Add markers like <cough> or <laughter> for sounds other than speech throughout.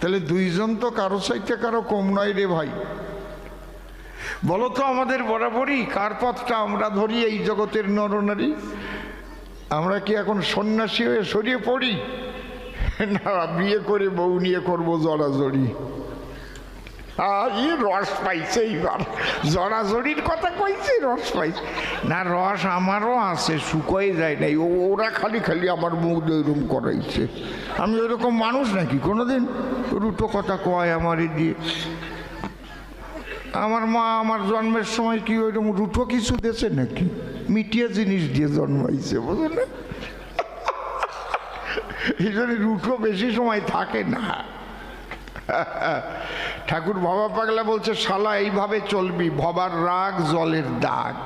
তাহলে দুইজন তো কারও চাইতে কারও কম নয় রে ভাই। বলো তো আমাদের বরাবরই কার পথটা আমরা ধরি এই জগতের নরনারী? আমরা কি এখন সন্ন্যাসী হয়ে সরিয়ে পড়ি? না, বিয়ে করে বউ নিয়ে করব জড়াজড়ি ই রস পাইছে এইবার। জড়াজড়ির কথা কইছে, রস পাইছে। না, রস আমারও আছে, শুকোয় যায় নাই। ওরা খালি খালি আমার মুখ ওইরকম করাইছে। আমি ওইরকম মানুষ নাকি কোনোদিন? রুটো কথা কয় আমার দিয়ে। আমার মা আমার জন্মের সময় কি ওইরকম রুটো কিছু দিয়েছে নাকি? মিটিয়ে জিনিস দিয়ে জন্মাইছে, বুঝলেন না? এই জন্য রুটো বেশি সময় থাকে না। ঠাকুর ভবা পাগলা বলছে, শালা, এইভাবে চলবি, ভবার রাগ জলের দাগ।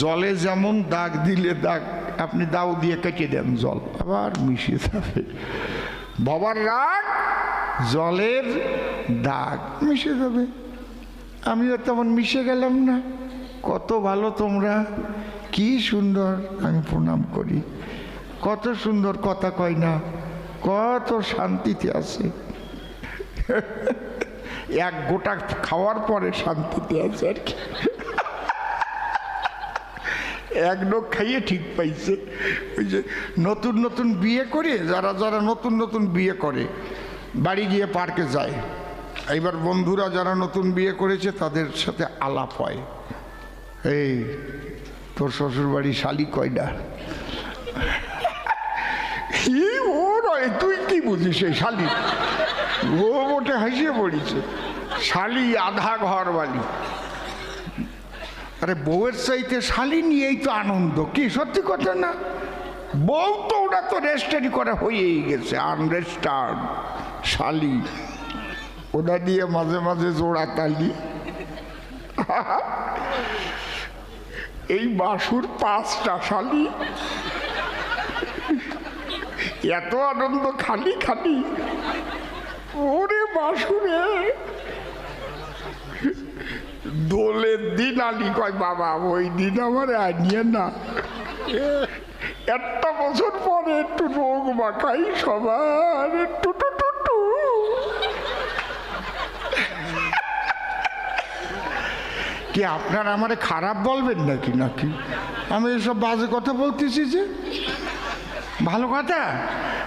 জলে যেমন দাগ দিলে দাগ, আপনি দাও দিয়ে কেটে দেন জল, আবার মিশিয়ে যাবে। ভবার রাগ জলের দাগ মিশে যাবে। আমিও তেমন মিশে গেলাম না। কত ভালো তোমরা। কি সুন্দর আমি প্রণাম করি। কত সুন্দর কথা কয় না। কত শান্তিতে আছে। <laughs> এক গোটা খাওয়ার পরে শান্তিতে আছে আর কি। <laughs> এক লোক খাইয়ে ঠিক পাইছে। ওই যে নতুন নতুন বিয়ে করে, যারা যারা নতুন নতুন বিয়ে করে বাড়ি গিয়ে পার্কে যায়। এইবার বন্ধুরা যারা নতুন বিয়ে করেছে, তাদের সাথে আলাপ হয়। এই, তোর শ্বশুর বাড়ি শালি কয়টা ও নয়, তুই কি বুঝিস সেই শালি? ও মোটে হাসিয়ে পড়িছে। শালি আধা ঘর বালি আরে, বউয়ের চাইতে শালি নিয়েই তো আনন্দ। কি, সত্যি কথা না? বউ তো ওটা তো রেস্টারি করা হয়েই গেছে আনরেস্টার্ড শালি। ওটা দিয়ে মাঝে মাঝে জোড়া তালি। এই বাসুর পাঁচটা শালি। এত আনন্দ খালি খালি। ওরে বাসুরে। দোলের দিন আলি কয়, বাবা, ওই দিন আমার আনিয়ে না। একটা বছর পরে একটু রোগ মাখাই সবার, একটু কি আপনারা আমারে খারাপ বলবেন নাকি নাকি? আমি এসব বাজে কথা বলতেছি যে। ভালো কথা?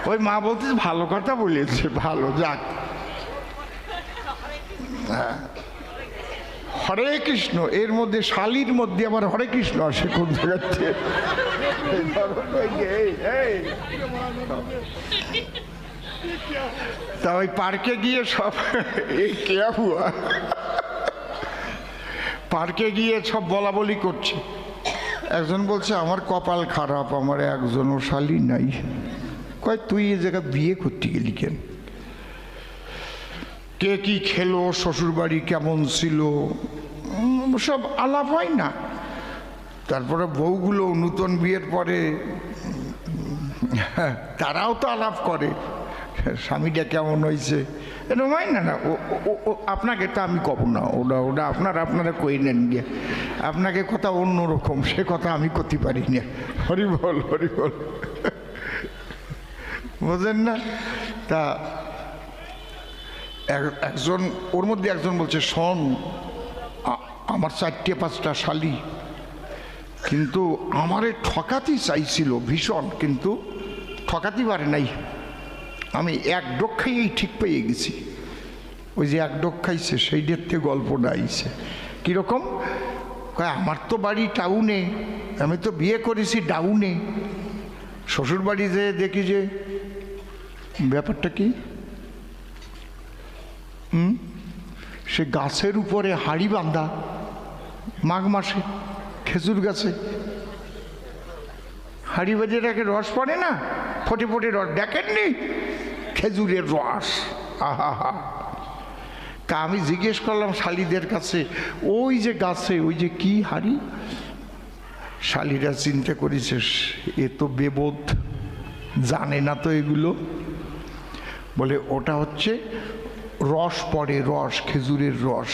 ওই মা বলতেছে ভালো কথা বলেছে, ভালো, যাক। হ্যাঁ। হরে কৃষ্ণ, এর মধ্যে শালির মধ্যে আবার হরে কৃষ্ণ আসে কোন জায়গাতে তা ওই পার্কে গিয়ে সব, এই কেয়া হুয়া পার্কে গিয়ে সব বলা বলি করছে। একজন বলছে, আমার কপাল খারাপ, আমার একজনও শালি নাই। কয়, তুই এই জায়গায় বিয়ে করতে গেলি কেন? কে কি খেলো, শ্বশুরবাড়ি কেমন ছিল? সব আলাপ হয় না। তারপরে বউগুলো নূতন বিয়ের পরে, তারাও তো আলাপ করে। স্বামীটা কেমন হয়েছে? এরকম হয় না না আপনাকে তো আমি কব না, ওটা ওটা আপনার, আপনারা কই নেন গিয়ে। আপনাকে কথা অন্যরকম সে কথা আমি করতে পারি না। হরি বল হরি বল। বোঝেন না? তা, এক- একজন, ওর মধ্যে একজন বলছে, শোন আমার চারটে, পাঁচটা শালি। কিন্তু আমারে ঠকাতেই চাইছিল ভীষণ, কিন্তু ঠকাতে পারে নাই। আমি এক ডোক খাইয়েই ঠিক পেয়ে গেছি। ওই যে এক ডোক খাইছে সেই ডেটতে গল্পটা আইছে কীরকম আমার তো বাড়ি টাউনে, আমি তো বিয়ে করেছি ডাউনে। শ্বশুর বাড়ি যে দেখি যে, ব্যাপারটা কি? হুম? সে গাছের উপরে হাড়ি বাঁধা, মাঘ মাসে, খেজুর গাছে। হাড়ি বাজে রাখে, রস পড়ে না? ফটে ফটে রস, দেখেননি? খেজুরের রস। আহা হা তা আমি জিজ্ঞেস করলাম শালিদের কাছে, ওই যে গাছে, ওই যে কি হাড়ি? শালিরা চিন্তা করেছে, এ তো বেবোধ, জানে না তো এগুলো। বলে, ওটা হচ্ছে রস পড়ে রস, খেজুরের রস।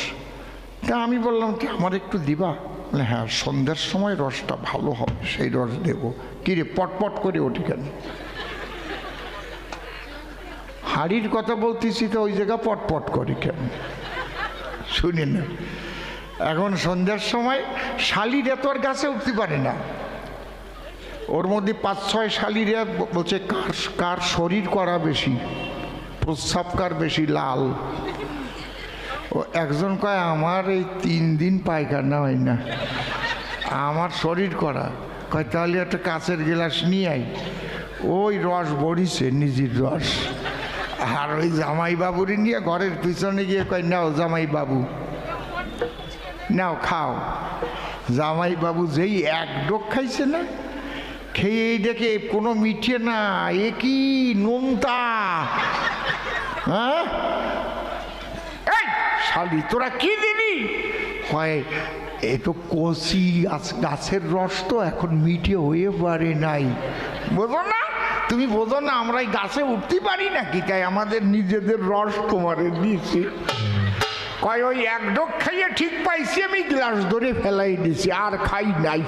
তা আমি বললাম কি আমার একটু দিবা? বলে হ্যাঁ সন্ধ্যার সময় রসটা ভালো হবে, সেই রস দেব। কিরে পটপট করে ওঠে কেন? শাড়ির কথা বলতেছি তো ওই জায়গা পটপট করে কেন? শুনি না। এখন সন্ধ্যার সময় শালিরা তো আর গাছে উঠতে পারে না। ওর মধ্যে পাঁচ, ছয় শালিরা বলছে, কার কার শরীর করা বেশি? প্রস্রাব কার বেশি লাল? ও একজন কয়, আমার এই তিন দিন পায়খানা হয় না। আমার শরীর করা। কয়, তাহলে একটা কাঁচের গ্লাস নিয়ে আই ওই রস বড়িছে নিজের রস। আর ওই জামাই বাবুরি নিয়ে ঘরের পিছনে গিয়ে কয়, নাও জামাই বাবু নাও খাও। জামাই বাবু যেই এক ডোক খাইছে না, খেয়ে দেখে কোনো মিঠে না, এ কি নোনতা? হ্যাঁ? শালি, তোরা কি দিবি? এ তো কচি গাছ- গাছের রস তো এখন মিঠে হয়ে পারে নাই। বোঝো না তুমি বোঝো না, আমরা এই গাছে উঠতে পারি নাকি? তাই আমাদের নিজেদের রস তোমারে দিয়েছি। কয়, ওই এক ডোক খাইয়ে ঠিক পাইছি, আমি গ্লাস ধরে ফেলাই দিছি, আর খাই নাই।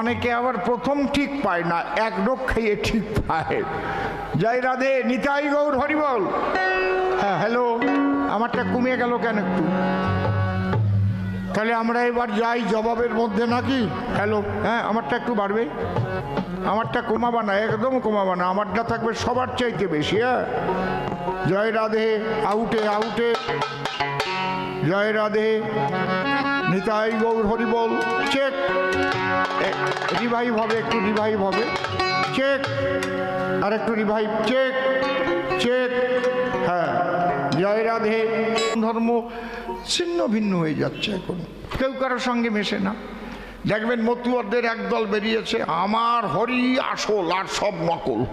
অনেকে আবার প্রথম ঠিক পায় না, এক ডোক খাইয়ে ঠিক পায়। জয় রাধে, নিতাই গৌর হরিবল হ্যাঁ হ্যালো, আমারটা কমে গেল কেন একটু? তাহলে আমরা এবার যাই জবাবের মধ্যে নাকি? হ্যালো হ্যাঁ আমারটা একটু বাড়বে। আমারটা কমাবা না একদম কমাবা না আমারটা থাকবে সবার চাইতে বেশি হ্যাঁ? জয় রাধে আউটে আউটে জয় রাধে। নিতাই গৌর হরিবল চেক রিভাইভ হবে, একটু রিভাইভ হবে। চেক আর একটু রিভাইভ চেক চেক হ্যাঁ জয় রাধে। ধর্ম ছিন্ন ভিন্ন হয়ে যাচ্ছে এখন। কেউ কারোর সঙ্গে মেশে না। দেখবেন মতুয়ারদের একদল বেরিয়েছে, আমার হরি আসল আর সব নকল।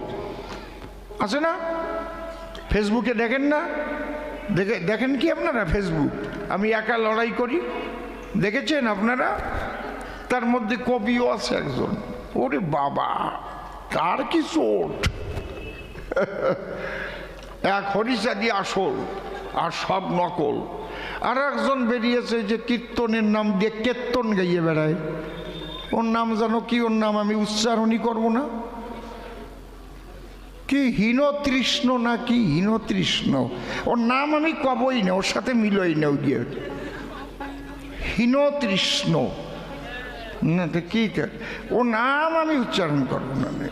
আছে না? ফেসবুকে দেখেন না? দেখে, দেখেন কি আপনারা ফেসবুক? আমি একা লড়াই করি। দেখেছেন আপনারা? তার মধ্যে কবিও আছে একজন। ওরে বাবা, তার কি চোট? <laughs> এক হরিচাঁদি আসল। আর সব নকল। আর একজন বেরিয়েছে যে কীর্তনের নাম দিয়ে কীর্তন গাইয়ে বেড়ায়। ওর নাম জানো কি? ওর নাম আমি উচ্চারণই করব না। কি হীনতৃষ্ণ না কি হীনতৃষ্ণ ওর নাম আমি কবই না, ওর সাথে মিলই না ওই গিয়ে। হীনতৃষ্ণ না, তো কি ও নাম আমি উচ্চারণ করব নে।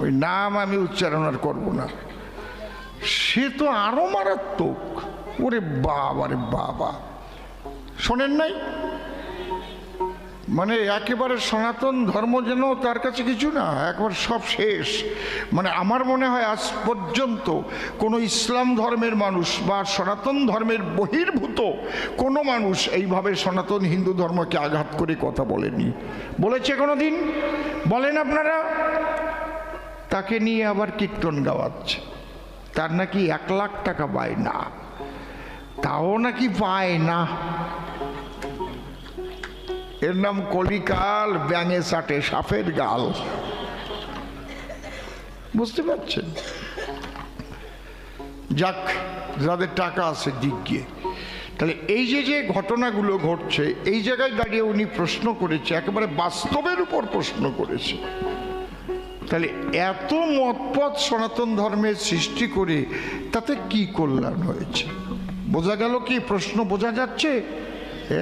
ওই নাম আমি উচ্চারণ আর করব না। সে তো আরও মারাত্মক। ওরে বাবা রে বাবা। শোনেন নাই? মানে একেবারে সনাতন ধর্ম যেন তার কাছে কিছু না, একবার সব শেষ। মানে আমার মনে হয় আজ পর্যন্ত কোনো ইসলাম ধর্মের মানুষ বা সনাতন ধর্মের বহির্ভূত কোনো মানুষ এইভাবে সনাতন হিন্দু ধর্মকে আঘাত করে কথা বলেনি। বলেছে কোনো দিন বলেন আপনারা? তাকে নিয়ে আবার কীর্তন গাওয়াচ্ছে। তার নাকি এক লাখ টাকা পায় না। তাও নাকি পায় না। এর নাম কলিকাল ব্যাঙে চাটে সাপের গাল। বুঝতে পারছেন? যাক, যাদের টাকা আছে দিক গিয়ে। তাহলে এই যে যে ঘটনাগুলো ঘটছে, এই জায়গায় দাঁড়িয়ে উনি প্রশ্ন করেছে, একেবারে বাস্তবের উপর প্রশ্ন করেছে। তাহলে এত মতপথ সনাতন ধর্মের সৃষ্টি করে তাতে কি কল্যাণ হয়েছে? বোঝা গেল কি প্রশ্ন বোঝা যাচ্ছে? এ